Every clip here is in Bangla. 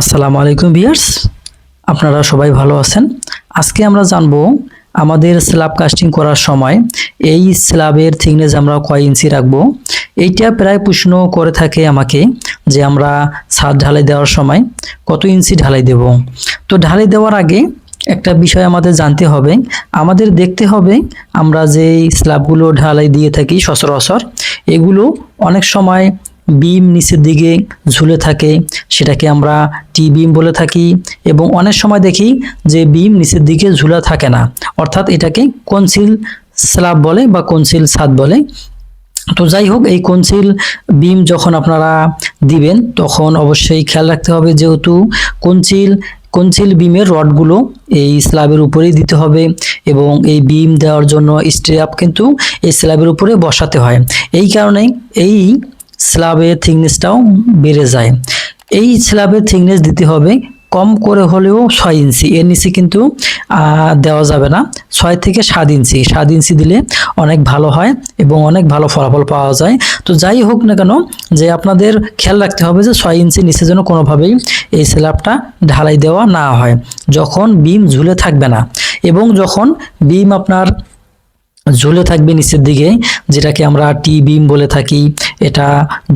আসসালামু আলাইকুম ভিয়ার্স আপনারা সবাই ভালো আছেন? আজকে আমরা জানব আমাদের স্ল্যাব কাস্টিং করার সময় এই স্ল্যাবের থিকনেস আমরা কয় ইঞ্চি রাখব? এইটা প্রায় প্রশ্ন করে থাকে আমাকে যে আমরা ছাদ ঢালাই দেওয়ার সময় কত ইঞ্চি ঢালাই দেব? তো ঢালাই দেওয়ার আগে একটা বিষয় আমাদের জানতে হবে। আমাদের দেখতে হবে আমরা যে স্ল্যাবগুলো ঢালাই দিয়ে থাকি সচরাচর, এগুলো অনেক সময় বিম নিচের দিকে ঝুলে থাকে, সেটাকে আমরা টি বিম বলে থাকি এবং অনেক সময় দেখি যে বিম নিচের দিকে ঝুলা থাকে না। অর্থাৎ এটাকে কনসিল স্ল্যাব বলে বা কনসিল ছাদ বলে। তো যাই হোক, এই কনসিল বিম যখন আপনারা দিবেন, তখন অবশ্যই খেয়াল রাখতে হবে যেহেতু কনসিল কনসিল বিমের রডগুলো এই স্ল্যাবের উপরেই দিতে হবে এবং এই বিম দেওয়ার জন্য স্ট্র্যাপ কিন্তু এই স্ল্যাবের উপরে বসাতে হয়। এই কারণে এই স্ল্যাবের থিকনেসটাও বেড়ে যায়। এই স্ল্যাবের থিকনেস দিতে হবে কম করে হলেও ছয় ইঞ্চি। এর নিচে কিন্তু দেওয়া যাবে না। ছয় থেকে সাত ইঞ্চি। সাত ইঞ্চি দিলে অনেক ভালো হয় এবং অনেক ভালো ফলাফল পাওয়া যায়। তো যাই হোক না কেন, যে আপনাদের খেয়াল রাখতে হবে যে ছয় ইঞ্চি নিচে যেন কোনোভাবেই এই স্ল্যাবটা ঢালাই দেওয়া না হয়। যখন বিম ঝুলে থাকবে না এবং যখন বিম আপনার ঝুলে থাকবে নিচের দিকে, যেটাকে আমরা টি বিম বলে থাকি। এটা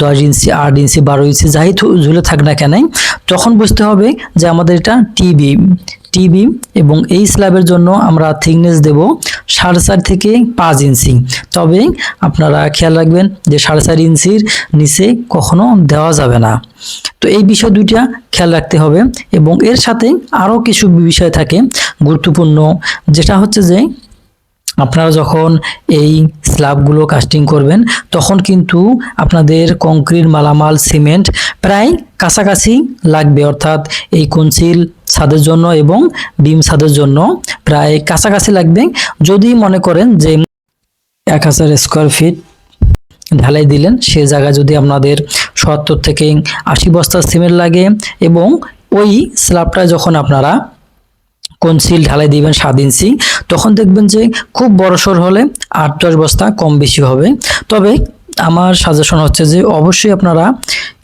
দশ ইঞ্চি আট ইঞ্চি বারো ইঞ্চি যাই ঝুলে থাক না কেন, তখন বুঝতে হবে যে আমাদের এটা টি বিম টি বিম এবং এই স্ল্যাবের জন্য আমরা থিকনেস দেব সাড়ে চার থেকে পাঁচ ইঞ্চি তবে আপনারা খেয়াল রাখবেন যে সাড়ে চার ইঞ্চির নিচে কখনো দেওয়া যাবে না। তো এই বিষয় দুইটা খেয়াল রাখতে হবে এবং এর সাথে আরও কিছু বিষয় থাকে গুরুত্বপূর্ণ, যেটা হচ্ছে যে আপনারা যখন এই স্ল্যাবগুলো কাস্টিং করবেন, তখন কিন্তু আপনাদের কংক্রিট মালামাল সিমেন্ট প্রায় কাছাকাছি লাগবে। অর্থাৎ এই কনসিল ছাদের জন্য এবং বিম ছাদের জন্য প্রায় কাছাকাছি লাগবে। যদি মনে করেন যে এক হাজার স্কোয়ার ফিট ঢালাই দিলেন, সে জায়গায় যদি আপনাদের সত্তর থেকে আশি বস্তা সিমেন্ট লাগে এবং ওই স্ল্যাবটা যখন আপনারা কনসিল ঢালাই দিবেন সাত ইঞ্চি তখন দেখবেন যে খুব বড়সড় হলে আট দশ বস্তা কম বেশি হবে। তবে আমার সাজেশন হচ্ছে যে অবশ্যই আপনারা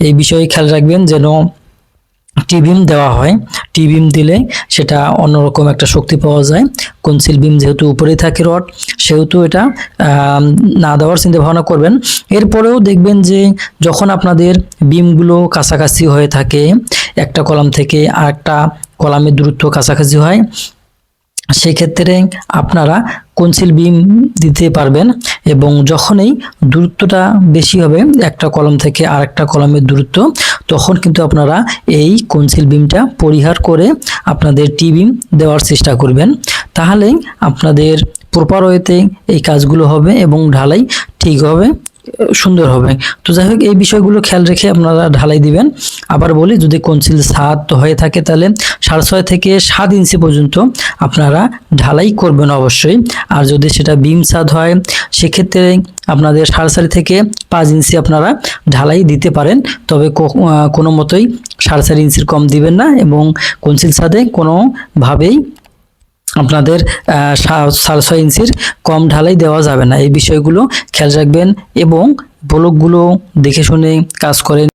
এই বিষয়ে খেয়াল রাখবেন যেন টিবিম দেওয়া হয়। টিবিম দিলে সেটা অন্যরকম একটা শক্তি পাওয়া যায়। কনসিল বিম যেহেতু উপরেই থাকে রড, সেহেতু এটা না দেওয়ার চিন্তা ভাবনা করবেন। এরপরেও দেখবেন যে যখন আপনাদের বিমগুলো কাছাকাছি হয়ে থাকে, একটা কলাম থেকে আরেকটা কলামের দূরত্ব কাছাকাছি হয় সেক্ষেত্রে আপনারা কনসিল বিম দিতে পারবেন এবং যখনই দূরত্বটা বেশি হবে, একটা কলম থেকে আরেকটা কলমের দূরত্ব, তখন কিন্তু আপনারা এই কনসিল বিমটা পরিহার করে আপনাদের টি বিম দেওয়ার চেষ্টা করবেন। তাহলে আপনাদের প্রপার ওয়েতে এই কাজগুলো হবে এবং ঢালাই ঠিক হবে। সুন্দর হবে। তো যাই হোক, এই বিষয়গুলো খেয়াল রেখে আপনারা ঢালাই দিবেন। আবার বলি, যদি কনসিল সাত হয়ে থাকে তাহলে সাড়ে ছয় থেকে সাত ইঞ্চি পর্যন্ত আপনারা ঢালাই করবেন অবশ্যই। আর যদি সেটা বিম ছাদ হয়, সেক্ষেত্রে আপনাদের সাড়ে চারি থেকে পাঁচ ইঞ্চি আপনারা ঢালাই দিতে পারেন। তবে কোনো মতোই সাড়ে চারি ইঞ্চির কম দিবেন না এবং কনসিল ছাদে কোনোভাবেই আপনাদের সাড়ে ইঞ্চির কম ঢালাই দেওয়া যাবে না। এই বিষয়গুলো খেয়াল রাখবেন এবং ব্লকগুলো দেখে শুনে কাজ করেন।